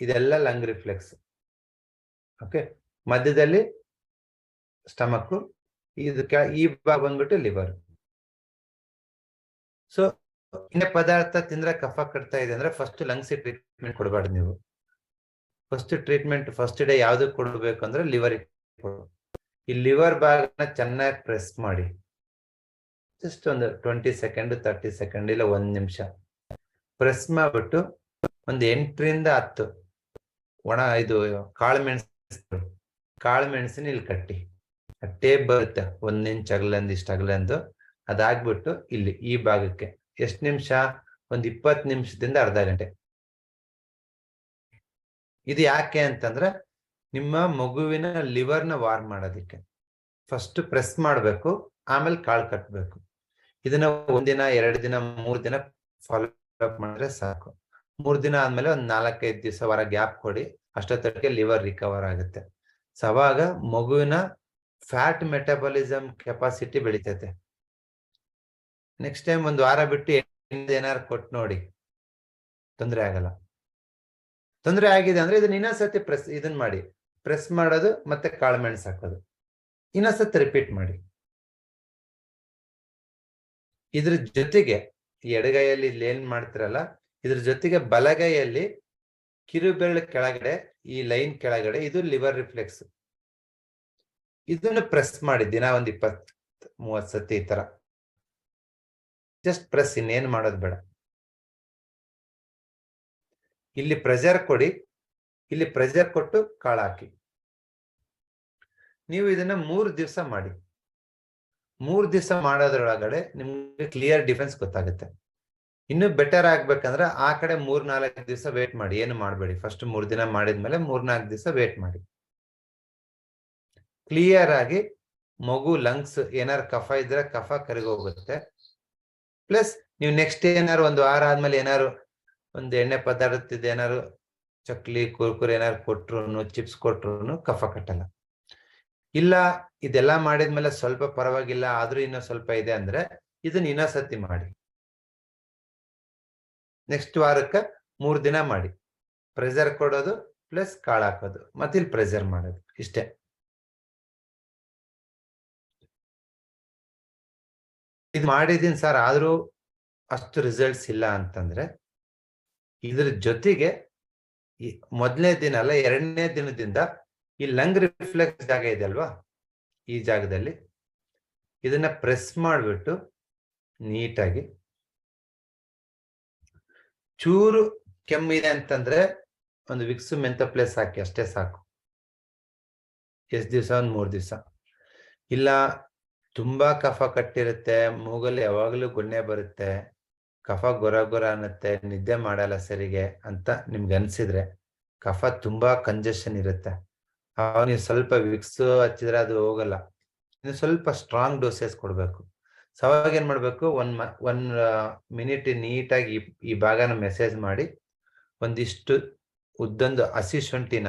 ಇದೆಲ್ಲ lung reflex okay ಮಧ್ಯದಲ್ಲಿ stomach ಇದು ಈ ಭಾಗ ಬಂದ್ಬಿಟ್ಟು ಲಿವರ್ ಸೊ ಇನ್ನೇ ಪದಾರ್ಥ ತಿಂದ್ರೆ ಕಫ ಕಟ್ತಾ ಇದೆ ಅಂದ್ರೆ ಫಸ್ಟ್ ಲಂಗ್ಸ್ ಟ್ರೀಟ್ಮೆಂಟ್ ಕೊಡಬಾರ್ದು ನೀವು. ಫಸ್ಟ್ ಟ್ರೀಟ್ಮೆಂಟ್ ಫಸ್ಟ್ ಡೇ ಯಾವ್ದು ಕೊಡ್ಬೇಕು ಅಂದ್ರೆ ಲಿವರ್ ಈ ಲಿವರ್ ಭಾಗನ ಚೆನ್ನಾಗಿ ಪ್ರೆಸ್ ಮಾಡಿ. ಜಸ್ಟ್ ಒಂದು ಟ್ವೆಂಟಿ ಸೆಕೆಂಡ್ ತರ್ಟಿ ಸೆಕೆಂಡ್ ಇಲ್ಲ ಒಂದ್ ನಿಮಿಷ. ಪ್ರೆಸ್ ಮಾಡ್ಬಿಟ್ಟು ಒಂದು ಎಂಟರಿಂದ ಹತ್ತು. ಒಣ ಇದು ಕಾಳು ಮೆಣಸು, ಕಾಳು ಮೆಣಸಿನ ಇಲ್ಲಿ ಕಟ್ಟಿ ಟೇಪ್ ಬರುತ್ತೆ, ಒಂದ್ ಇಂಚ್ ಅಗಲಂದು ಇಷ್ಟ ಅಗಲಂದು ಅದಾಗ್ಬಿಟ್ಟು ಇಲ್ಲಿ ಈ ಭಾಗಕ್ಕೆ ಎಷ್ಟ್ ನಿಮಿಷ? ಒಂದ್ ಇಪ್ಪತ್ ನಿಮಿಷದಿಂದ ಅರ್ಧ ಗಂಟೆ. ಇದು ಯಾಕೆ ಅಂತಂದ್ರೆ ನಿಮ್ಮ ಮಗುವಿನ ಲಿವರ್ನ ವಾರ್ ಮಾಡೋದಿಕ್ಕೆ. ಫಸ್ಟ್ ಪ್ರೆಸ್ ಮಾಡ್ಬೇಕು, ಆಮೇಲೆ ಕಾಳು ಕಟ್ಬೇಕು. ಇದನ್ನ ಒಂದಿನ, ಎರಡು ದಿನ, ಮೂರ್ ದಿನ ಫಾಲೋ ಅಪ್ ಮಾಡಿದ್ರೆ ಸಾಕು. ಮೂರ್ ದಿನ ಆದ್ಮೇಲೆ ಒಂದ್ ನಾಲ್ಕೈದು ದಿವಸ ವಾರ ಗ್ಯಾಪ್ ಕೊಡಿ ಅಷ್ಟೊತ್ತೊಟ್ಟಿಗೆ ಲಿವರ್ ರಿಕವರ್ ಆಗುತ್ತೆ. ಸೊ ಅವಾಗ ಮಗುವಿನ ಫ್ಯಾಟ್ ಮೆಟಬಾಲಿಸಮ್ ಕೆಪಾಸಿಟಿ ಬೆಳಿತೈತೆ. ನೆಕ್ಸ್ಟ್ ಟೈಮ್ ಒಂದ್ ವಾರ ಬಿಟ್ಟು ಏನಾರು ಕೊಟ್ ನೋಡಿ. ತೊಂದರೆ ಆಗಲ್ಲ. ತೊಂದರೆ ಆಗಿದೆ ಅಂದ್ರೆ ಇದನ್ನ ಇನ್ನೊಂದ್ಸತಿ ಪ್ರೆಸ್ ಇದನ್ನ ಮಾಡಿ. ಪ್ರೆಸ್ ಮಾಡೋದು ಮತ್ತೆ ಕಾಳುಮೆಣಸು ಹಾಕೋದು. ಇನ್ನೊಂದ್ಸತಿ ರಿಪೀಟ್ ಮಾಡಿ. ಇದ್ರ ಜೊತೆಗೆ ಎಡಗೈಯಲ್ಲಿ ಇಲ್ಲಿ ಏನ್ ಮಾಡ್ತಿರಲ್ಲ ಇದ್ರ ಜೊತೆಗೆ ಬಲಗೈಯಲ್ಲಿ ಕಿರುಬೆರಳು ಕೆಳಗಡೆ, ಈ ಲೈನ್ ಕೆಳಗಡೆ ಇದು ಲಿವರ್ ರಿಫ್ಲೆಕ್ಸ್. ಇದನ್ನು ಪ್ರೆಸ್ ಮಾಡಿ, ದಿನ ಒಂದ್ ಇಪ್ಪತ್ ಮೂವತ್ ಸತಿ ಈ ತರ. ಜಸ್ಟ್ ಪ್ರೆಸ್, ಇನ್ನೇನ್ ಮಾಡೋದು ಬೇಡ. ಇಲ್ಲಿ ಪ್ರೆಷರ್ ಕೊಡಿ, ಇಲ್ಲಿ ಪ್ರೆಷರ್ ಕೊಟ್ಟು ಕಾಳು ಹಾಕಿ. ನೀವು ಇದನ್ನ ಮೂರು ದಿವಸ ಮಾಡಿ. ಮೂರು ದಿವಸ ಮಾಡೋದ್ರೊಳಗಡೆ ನಿಮ್ಗೆ ಕ್ಲಿಯರ್ ಡಿಫೆನ್ಸ್ ಗೊತ್ತಾಗುತ್ತೆ. ಇನ್ನು ಬೆಟರ್ ಆಗ್ಬೇಕಂದ್ರೆ ಆ ಕಡೆ ಮೂರ್ ನಾಲ್ಕು ದಿವಸ ವೇಟ್ ಮಾಡಿ. ಏನು ಮಾಡಬೇಡಿ? ಫಸ್ಟ್ ಮೂರ್ ದಿನ ಮಾಡಿದ್ಮೇಲೆ ಮೂರ್ನಾಲ್ಕು ದಿವಸ ವೇಟ್ ಮಾಡಿ. ಕ್ಲಿಯರ್ ಆಗಿ ಮಗು ಲಂಗ್ಸ್ ಏನಾರು ಕಫ ಇದ್ರೆ ಕಫ ಕರಗೋಗುತ್ತೆ. ಪ್ಲಸ್ ನೀವು ನೆಕ್ಸ್ಟ್ ಏನಾರು ಒಂದು ವಾರ ಆದ್ಮೇಲೆ ಏನಾರು ಒಂದು ಎಣ್ಣೆ ಪದಾರ್ಥ ಏನಾರು ಚಕ್ಲಿ, ಕುರ್ಕುರೆ ಏನಾರು ಕೊಟ್ರು ಚಿಪ್ಸ್ ಕೊಟ್ರು ಕಫ ಕಟ್ಟಲ್ಲ. ಇಲ್ಲ, ಇದೆಲ್ಲ ಮಾಡಿದ್ಮೇಲೆ ಸ್ವಲ್ಪ ಪರವಾಗಿಲ್ಲ, ಆದ್ರೂ ಇನ್ನೂ ಸ್ವಲ್ಪ ಇದೆ ಅಂದ್ರೆ ಇದನ್ನ ಇನ್ನೊಂದ್ಸತಿ ಮಾಡಿ. ನೆಕ್ಸ್ಟ್ ವಾರಕ್ಕೆ ಮೂರು ದಿನ ಮಾಡಿ. ಪ್ರೆಸರ್ ಕೊಡೋದು ಪ್ಲಸ್ ಕಾಳು ಹಾಕೋದು. ಮತ್ತೆ ಇಲ್ಲಿ ಮಾಡೋದು. ಇಷ್ಟೇ. ಇದು ಮಾಡಿದ್ದೀನಿ ಸರ್ ಆದರೂ ಅಷ್ಟು ರಿಸಲ್ಟ್ಸ್ ಇಲ್ಲ ಅಂತಂದ್ರೆ ಇದ್ರ ಜೊತೆಗೆ ಮೊದಲನೇ ದಿನ ಅಲ್ಲ, ಎರಡನೇ ದಿನದಿಂದ ಈ ಲಂಗ್ ರಿಫ್ಲೆಕ್ಸ್ ಜಾಗ ಇದೆ ಅಲ್ವಾ? ಈ ಜಾಗದಲ್ಲಿ ಇದನ್ನ ಪ್ರೆಸ್ ಮಾಡಿಬಿಟ್ಟು ನೀಟಾಗಿ ಚೂರು ಕೆಮ್ಮಿದೆ ಅಂತಂದ್ರೆ ಒಂದು ವಿಕ್ಸು ಮೆಂತ ಪ್ಲೇಸ್ ಹಾಕಿ ಅಷ್ಟೇ ಸಾಕು. ಎಷ್ಟು ದಿವಸ? ಒಂದು ಮೂರು ದಿವಸ. ಇಲ್ಲ, ತುಂಬಾ ಕಫ ಕಟ್ಟಿರುತ್ತೆ. ಮೂಗಲ್ಲಿ ಯಾವಾಗಲೂ ಗುಣ್ಣೆ ಬರುತ್ತೆ. ಕಫ ಗೊರ ಗೊರ ಅನ್ನತ್ತೆ. ನಿದ್ದೆ ಮಾಡಲ್ಲ ಸರಿಗೆ ಅಂತ ನಿಮ್ಗೆ ಅನ್ಸಿದ್ರೆ ಕಫ ತುಂಬಾ ಕಂಜೆಷನ್ ಇರುತ್ತೆ. ನೀವು ಸ್ವಲ್ಪ ವಿಕ್ಸ್ ಹಚ್ಚಿದ್ರೆ ಅದು ಹೋಗಲ್ಲ. ಇನ್ನು ಸ್ವಲ್ಪ ಸ್ಟ್ರಾಂಗ್ ಡೋಸೇಸ್ ಕೊಡ್ಬೇಕು. ಸೊ ಅವಾಗ ಏನ್ ಮಾಡ್ಬೇಕು ಒನ್ ಮ ಒನ್ ಮಿನಿಟ್ ನೀಟಾಗಿ ಈ ಭಾಗನ ಮೆಸೇಜ್ ಮಾಡಿ, ಒಂದಿಷ್ಟು ಉದ್ದೊಂದು ಹಸಿ ಶುಂಠಿನ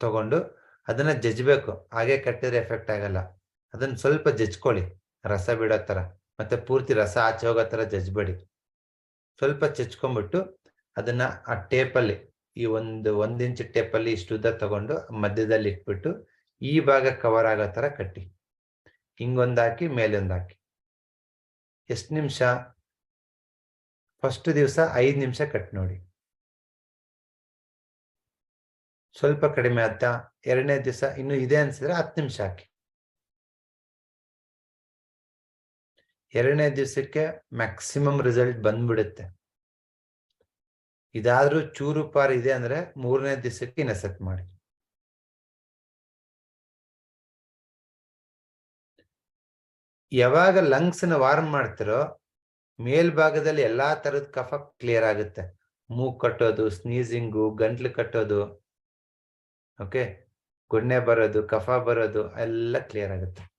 ತಗೊಂಡು ಅದನ್ನ ಜಜ್ಬೇಕು. ಹಾಗೆ ಕಟ್ಟಿದ್ರೆ ಎಫೆಕ್ಟ್ ಆಗಲ್ಲ. ಅದನ್ನ ಸ್ವಲ್ಪ ಜಜ್ಕೊಳ್ಳಿ ರಸ ಬಿಡೋ ತರ. ಮತ್ತೆ ಪೂರ್ತಿ ರಸ ಆಚೆ ಹೋಗೋ ತರ ಜಜ್ಬೇಡಿ. ಸ್ವಲ್ಪ ಚಚ್ಕೊಂಡ್ಬಿಟ್ಟು ಅದನ್ನ ಆ ಟೇಪಲ್ಲಿ, ಈ ಒಂದು, ಒಂದ್ ಇಂಚ್ ಟೇಪಲ್ಲಿ ಇಷ್ಟು ಉದ್ದ ತಗೊಂಡು ಮಧ್ಯದಲ್ಲಿ ಇಟ್ಬಿಟ್ಟು ಈ ಭಾಗ ಕವರ್ ಆಗೋ ತರ ಕಟ್ಟಿ. ಹಿಂಗೊಂದಾಕಿ ಹಾಕಿ, ಮೇಲೊಂದ್ ಹಾಕಿ. ಎಷ್ಟು ನಿಮಿಷ? ಫಸ್ಟ್ ದಿವಸ ಐದು ನಿಮಿಷ ಕಟ್ ನೋಡಿ. ಸ್ವಲ್ಪ ಕಡಿಮೆ ಆದ ಎರಡನೇ ದಿವಸ ಇನ್ನು ಇದೆ ಅನ್ಸಿದ್ರೆ ಹತ್ತು ನಿಮಿಷ ಹಾಕಿ. ಎರಡನೇ ದಿವಸಕ್ಕೆ ಮ್ಯಾಕ್ಸಿಮಮ್ ರಿಸಲ್ಟ್ ಬಂದ್ಬಿಡುತ್ತೆ. ಇದಾದ್ರೂ ಚೂರು ಪಾರ್ ಇದೆ ಅಂದ್ರೆ ಮೂರನೇ ದಿವಸಕ್ಕೆ ಇನ್ನ ಮಾಡಿ. ಯಾವಾಗ ಲಂಗ್ಸ್ನ ವಾರ್ಮ್ ಮಾಡ್ತಿರೋ, ಮೇಲ್ಭಾಗದಲ್ಲಿ ಎಲ್ಲಾ ತರದ ಕಫ ಕ್ಲಿಯರ್ ಆಗುತ್ತೆ. ಮೂಗ್ ಕಟ್ಟೋದು, ಸ್ನೀಸಿಂಗು, ಗಂಟ್ಲು ಕಟ್ಟೋದು, ಓಕೆ? ಗುಣ್ಣೆ ಬರೋದು, ಕಫ ಬರೋದು, ಎಲ್ಲ ಕ್ಲಿಯರ್ ಆಗುತ್ತೆ.